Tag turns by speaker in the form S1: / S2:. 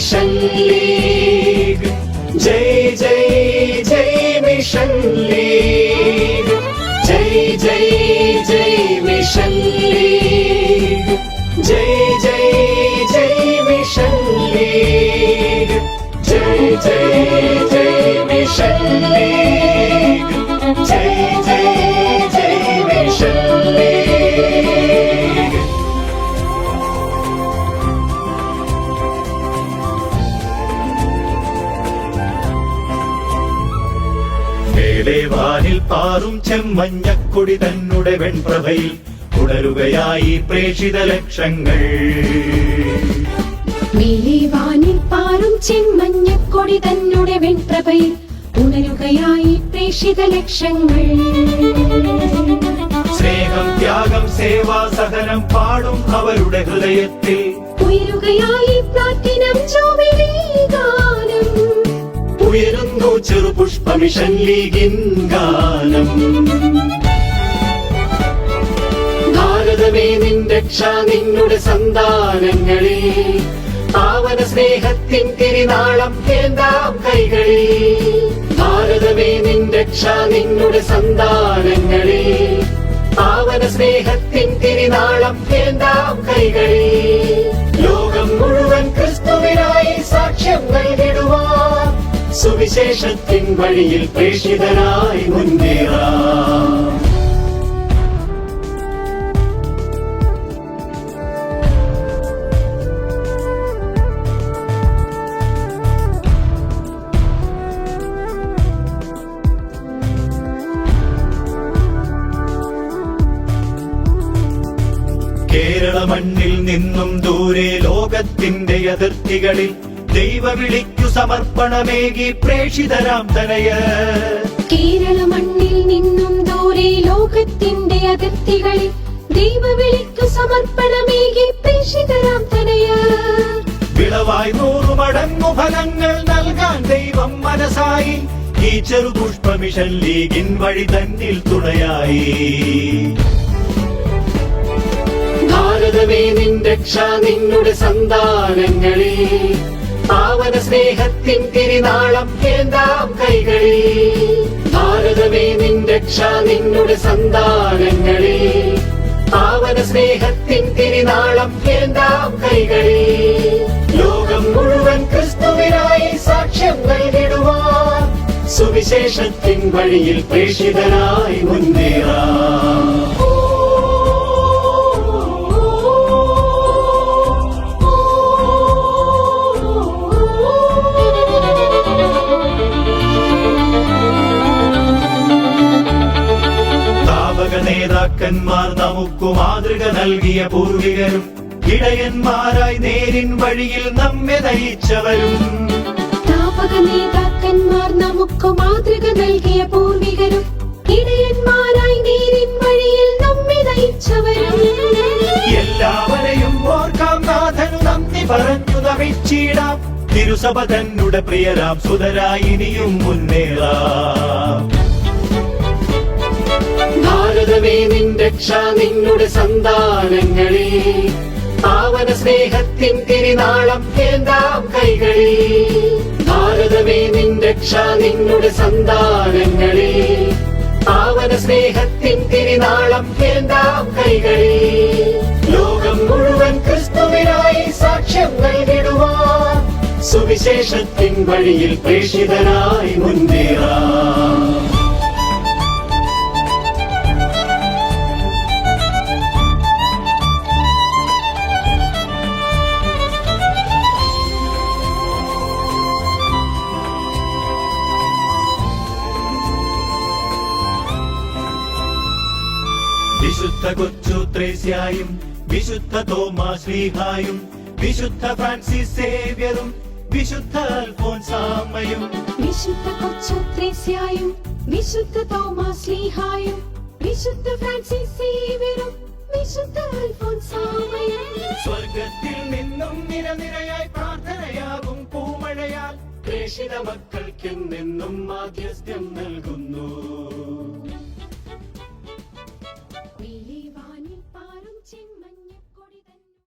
S1: Machine league జై జై జై మిషన్ లీగ్ జై జై జై మిషన్ లీగ్ മേലേവാനിൽ പാറും ചെമ്മഞ്ഞക്കൊടി തന്നെ വെൺപ്രഭയിൽ തുടരുകയായി പ്രേക്ഷിത ലക്ഷങ്ങൾ.
S2: മേലെ പാറും ചെമ്മഞ്ഞക്കൊടി തന്നെ വെൺപ്രഭയിൽ ഉണരുകയായി പ്രേക്ഷിത ലക്ഷങ്ങൾ.
S1: സ്നേഹം ത്യാഗം സേവാ സഹനം പാടും അവരുടെ ഹൃദയത്തിൽ.
S2: ഉയരുകയായി പ്ലാറ്റിനം
S1: ചെറുപുഷ്പമിഷൻ ലീഗിൻ ഗാനം. ഭാരതമേ നിൻ രക്ഷ നിന്നുടെ സന്താനങ്ങളെ. പാവന സ്നേഹത്തിൻ തിരുനാളം കേന്താം കൈകളിൽ ഭാരതമേ നിൻ രക്ഷ നിന്നുടെ സന്താനങ്ങളെ. പാവന സ്നേഹത്തിൻ തിരുനാളം കേന്താം കൈകളിൽ ലോകം മുഴുവൻ ക്രിസ്തുവിനായി സാക്ഷ്യം നൽകിടുവാൻ സുവിശേഷത്തിൻ വഴിയിൽ പ്രേക്ഷിതരായി മുന്നേറാം. കേരള മണ്ണിൽ നിന്നും ദൂരെ ലോകത്തിന്റെ അതിർത്തികളിൽ ദൈവ വിളിക്കു സമർപ്പണമേകി പ്രേക്ഷിതരാം തനയ.
S2: കേരള മണ്ണിൽ നിന്നും ദൂരെ ലോകത്തിന്റെ അതിർത്തികളിൽ ദൈവവിളിക്കു സമർപ്പണമേകി പ്രേക്ഷിതരാം തനയ.
S1: വിളവായി നൂറു മടങ്ങു ഫലങ്ങൾ നൽകാൻ ദൈവം മനസ്സായി. ഈ ചെറു പുഷ്പമിഷൻ ലീഗിൻ വഴി തന്നിൽ തുണയായി. ഭാരതമേ നിൻ രക്ഷ നിന്നുടെ സന്താനങ്ങളെ. പാവന സ്നേഹത്തിൻ തിരിനാളം കേന്താം കൈകളിൽ? ഭാരതമേ നിൻ രക്ഷ നിന്നുടെ സന്താനങ്ങളിൽ. പാവന സ്നേഹത്തിൻ തിരിനാളം കേന്താം കൈകളിൽ? ലോകം മുഴുവൻ ക്രിസ്തുവിനായി സാക്ഷ്യം നൽകിടുവാൻ സുവിശേഷത്തിൻ വഴിയിൽ പ്രേഷിതനായി മുന്നേറാം നേതാക്കന്മാർ നമുക്ക് മാതൃക നൽകിയ പൂർവികരും ഇടയന്മാരായി നേരിൻ വഴിയിൽ നമ്മെ നയിച്ചവരും.
S2: നേതാക്കന്മാർ നമുക്ക് മാതൃക നൽകിയ പൂർവികരും ഇടയന്മാരായി നേരിൻ വഴിയിൽ നമ്മെ നയിച്ചവരും.
S1: എല്ലാവരെയും ഓർക്കാം നാഥനു നന്ദി പറഞ്ഞു നമിച്ചിടാം തിരുസഭ തന്നുടെ പ്രിയരാം സുതരായി ഇനിയും മുന്നേറാം. ഭാരതമേ നിൻ രക്ഷ നിന്നുടെ സന്താനങ്ങളെ. പാവന സ്നേഹത്തിൻ തിരിനാളം കേന്താം കൈകളിൽ ഭാരതമേ നിൻ രക്ഷ നിന്നുടെ സന്താനങ്ങളെ. പാവന സ്നേഹത്തിൻ തിരിനാളം കേന്താം കൈകളിൽ ലോകം മുഴുവൻ ക്രിസ്തുവിനായി സാക്ഷ്യം നൽകിടുവാൻ സുവിശേഷത്തിൻ വഴിയിൽ പ്രേഷിതനായി മുന്നേറാം വിശുദ്ധ കൊച്ചു ത്രേസ്യായും വിശുദ്ധ തോമാ ശ്രീഹായും വിശുദ്ധ ഫ്രാൻസിസ് സേവ്യറും വിശുദ്ധ അൽഫോൻസാമ്മയും.
S2: വിശുദ്ധ കൊച്ചുത്രേസ്യായും വിശുദ്ധ തോമാ ശ്രീഹായും വിശുദ്ധ ഫ്രാൻസിസ് സേവ്യറും വിശുദ്ധ അൽഫോൻസാമ്മയും.
S1: സ്വർഗത്തിൽ നിന്നും നിരനിരയായി പ്രാർത്ഥനയാകും പൂമഴയാൽ. പ്രേഷിത മക്കൾക്കും നിന്നും മാധ്യസ്ഥ്യം നൽകുന്നു. ചിന്മ